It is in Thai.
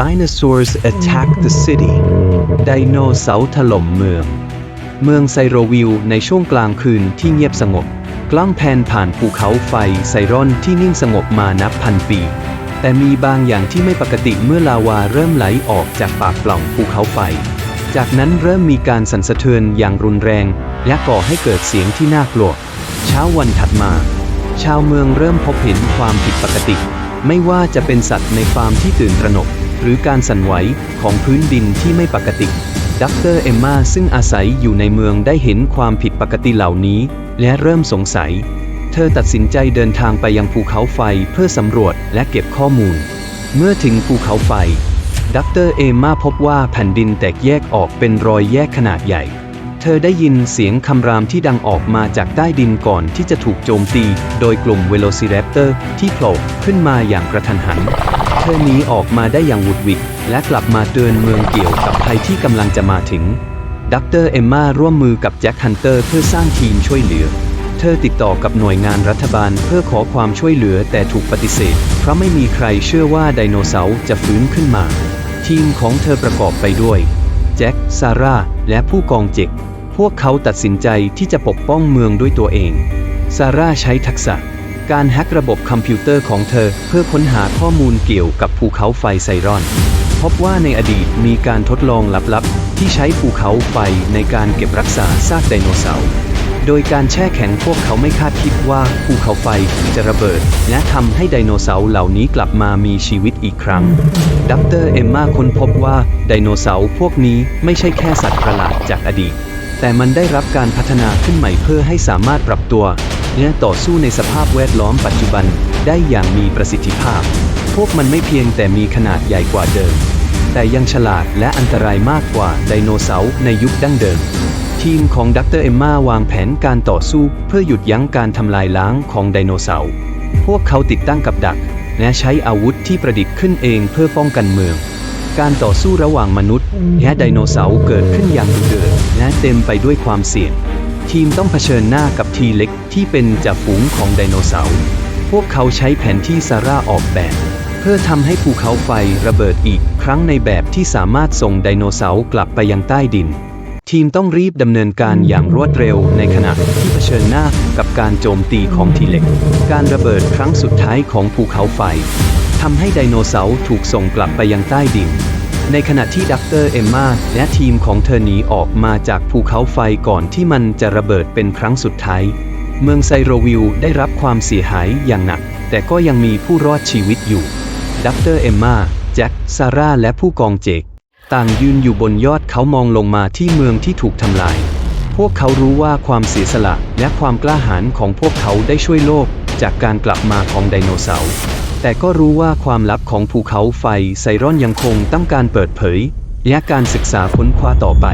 Dinosaurs attack the city ไดโนเสาร์ถล่มเมือง เมืองไซโรวิลในช่วงกลางคืนที่เงียบสงบ กล้องแพนผ่านภูเขาไฟไซรอนที่นิ่งสงบมานับพันปี แต่มีบางอย่างที่ไม่ปกติเมื่อลาวาเริ่มไหลออกจากปากปล่องภูเขาไฟ จากนั้นเริ่มมีการสั่นสะเทือนอย่างรุนแรง และก่อให้เกิดเสียงที่น่ากลัว เช้าวันถัดมา ชาวเมืองเริ่มพบเห็นความผิดปกติ ไม่ว่าจะเป็นสัตว์ในฟาร์มที่ตื่นตระหนก หรือการสั่นไหวของพื้นดินที่ไม่ปกติดรเอมมาซึ่งอาศัยอยู่ในเมืองได้เห็นความผิดปกติเหล่านี้ และเริ่มสงสัย เธอตัดสินใจเดินทางไปยังภูเขาไฟเพื่อสำรวจและเก็บข้อมูล เมื่อถึงภูเขาไฟดรเอมมาพบว่าแผ่นดินแตกแยกออกเป็นรอยแยกขนาดใหญ่ เธอได้ยินเสียงคำรามที่ดังออกมาจากใต้ดินก่อนที่จะถูกโจมตี โดยกลุ่มเวโลซิแรปเตอร์ที่โผล่ขึ้นมาอย่างกระทันหัน เธอหนีออกมาได้อย่างหวุดหวิดและกลับมาเตือนเมืองเกี่ยวกับภัยที่กำลังจะมาถึงดรเอมมาร่วมมือกับแจ็คฮันเตอร์เพื่อสร้างทีมช่วยเหลือ เธอติดต่อกับหน่วยงานรัฐบาลเพื่อขอความช่วยเหลือแต่ถูกปฏิเสธ เพราะไม่มีใครเชื่อว่าไดโนเสาร์จะฟื้นขึ้นมา ทีมของเธอประกอบไปด้วย แจ็ค ซาร่า และผู้กองเจก พวกเขาตัดสินใจที่จะปกป้องเมืองด้วยตัวเอง ซาร่าใช้ทักษะ การแฮกระบบคอมพิวเตอร์ของเธอเพื่อค้นหาข้อมูลเกี่ยวกับภูเขาไฟไซรอน พบว่าในอดีตมีการทดลองลับๆ ที่ใช้ภูเขาไฟในการเก็บรักษาซากไดโนเสาร์ โดยการแช่แข็งพวกเขาไม่คาดคิดว่าภูเขาไฟจะระเบิด และทำให้ไดโนเสาร์เหล่านี้กลับมามีชีวิตอีกครั้งดรเอมมาค้นพบว่าไดโนเสาร์พวกนี้ไม่ใช่แค่สัตว์ประหลาดจากอดีต แต่มันได้รับการพัฒนาขึ้นใหม่เพื่อให้สามารถปรับตัวและต่อสู้ในสภาพแวดล้อมปัจจุบันได้อย่างมีประสิทธิภาพ พวกมันไม่เพียงแต่มีขนาดใหญ่กว่าเดิม แต่ยังฉลาดและอันตรายมากกว่าไดโนเสาร์ในยุคดั้งเดิม ทีมของดรเอมมาวางแผนการต่อสู้ เพื่อหยุดยั้งการทำลายล้างของไดโนเสาร์ พวกเขาติดตั้งกับดัก และใช้อาวุธที่ประดิษฐ์ขึ้นเองเพื่อป้องกันเมือง การต่อสู้ระหว่างมนุษย์และไดโนเสาร์เกิดขึ้นอย่างดุเดือดและเต็มไปด้วยความเสี่ยง ทีมต้องเผชิญหน้ากับทีเล็กที่เป็นจ่าฝูงของไดโนเสาร์ พวกเขาใช้แผนที่ซาร่าออกแบบ เพื่อทำให้ภูเขาไฟระเบิดอีกครั้งในแบบที่สามารถส่งไดโนเสาร์กลับไปยังใต้ดิน ทีมต้องรีบดำเนินการอย่างรวดเร็วในขณะที่เผชิญหน้ากับการโจมตีของทีเล็ก การระเบิดครั้งสุดท้ายของภูเขาไฟ ทำให้ไดโนเสาร์ถูกส่งกลับไปยังใต้ดิน ในขณะที่ดักเตอร์เอมมาและทีมของเธอหนีออกมาจากภูเขาไฟก่อนที่มันจะระเบิดเป็นครั้งสุดท้าย เมืองไซโรวิลได้รับความเสียหายอย่างหนัก แต่ก็ยังมีผู้รอดชีวิตอยู่ดักเตอร์เอมมาแจ็คซาร่าและผู้กองเจกต่างยืนอยู่บนยอดเขามองลงมาที่เมืองที่ถูกทำลาย พวกเขารู้ว่าความเสียสละและความกล้าหาญของพวกเขาได้ช่วยโลก จากการกลับมาของไดโนเสาร์ แต่ก็รู้ว่าความลับของภูเขาไฟไซรอนยังคงต้องการเปิดเผย และการศึกษาค้นคว้าต่อไป